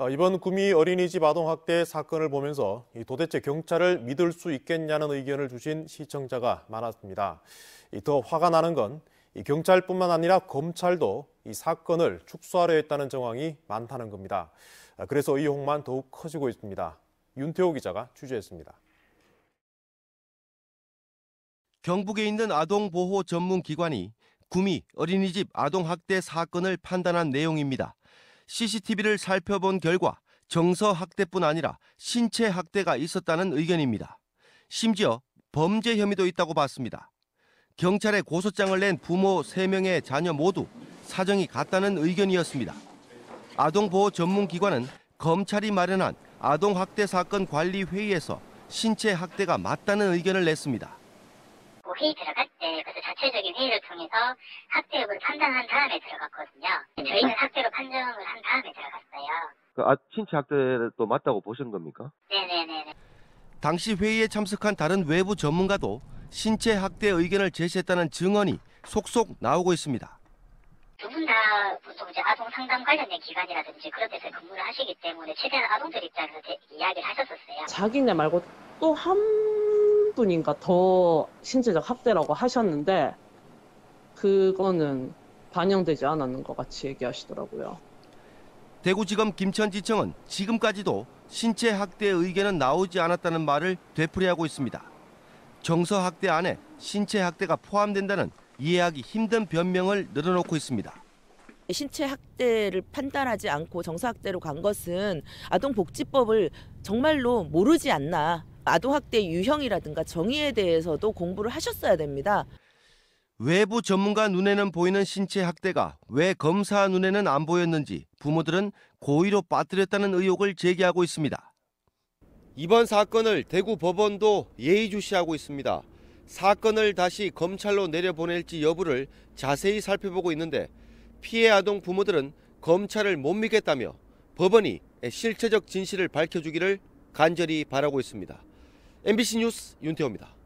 어, 이번 구미 어린이집 아동학대 사건을 보면서 이 도대체 경찰을 믿을 수 있겠냐는 의견을 주신 시청자가 많았습니다. 이더 화가 나는 건이 경찰뿐만 아니라 검찰도 이 사건을 축소하려 했다는 정황이 많다는 겁니다. 아, 그래서 의혹만 더욱 커지고 있습니다. 윤태호 기자가 취재했습니다. 경북에 있는 아동보호 전문기관이 구미 어린이집 아동학대 사건을 판단한 내용입니다. CCTV를 살펴본 결과 정서 학대뿐 아니라 신체 학대가 있었다는 의견입니다. 심지어 범죄 혐의도 있다고 봤습니다. 경찰에 고소장을 낸 부모 3명의 자녀 모두 사정이 같다는 의견이었습니다. 아동보호 전문기관은 검찰이 마련한 아동학대 사건 관리 회의에서 신체 학대가 맞다는 의견을 냈습니다. 그 회의 들어갈 때 그래서 자체적인 회의를 통해서 학대 여부를 판단한 다음에 들어갔거든요. 저희는 학대로 판정을 한 다음에 들어갔어요. 그 아, 신체 학대도 맞다고 보신 겁니까? 네네네. 당시 회의에 참석한 다른 외부 전문가도 신체 학대 의견을 제시했다는 증언이 속속 나오고 있습니다. 두 분 다 보통 이제 아동 상담 관련된 기관이라든지 그런 데서 근무를 하시기 때문에 최대한 아동들 입장에서 대- 이야기를 하셨었어요. 자기네 말고 또 한 분인가 더 신체적 학대라고 하셨는데 그거는 반영되지 않았는 것 같이 얘기하시더라고요. 대구지검 김천지청은 지금까지도 신체 학대 의견은 나오지 않았다는 말을 되풀이하고 있습니다. 정서 학대 안에 신체 학대가 포함된다는 이해하기 힘든 변명을 늘어놓고 있습니다. 신체 학대를 판단하지 않고 정서 학대로 간 것은 아동복지법을 정말로 모르지 않나. 아동 학대 유형이라든가 정의에 대해서도 공부를 하셨어야 됩니다. 외부 전문가 눈에는 보이는 신체 학대가 왜 검사 눈에는 안 보였는지 부모들은 고의로 빠뜨렸다는 의혹을 제기하고 있습니다. 이번 사건을 대구 법원도 예의주시하고 있습니다. 사건을 다시 검찰로 내려보낼지 여부를 자세히 살펴보고 있는데 피해 아동 부모들은 검찰을 못 믿겠다며 법원이 실체적 진실을 밝혀주기를 간절히 바라고 있습니다. MBC 뉴스 윤태호입니다.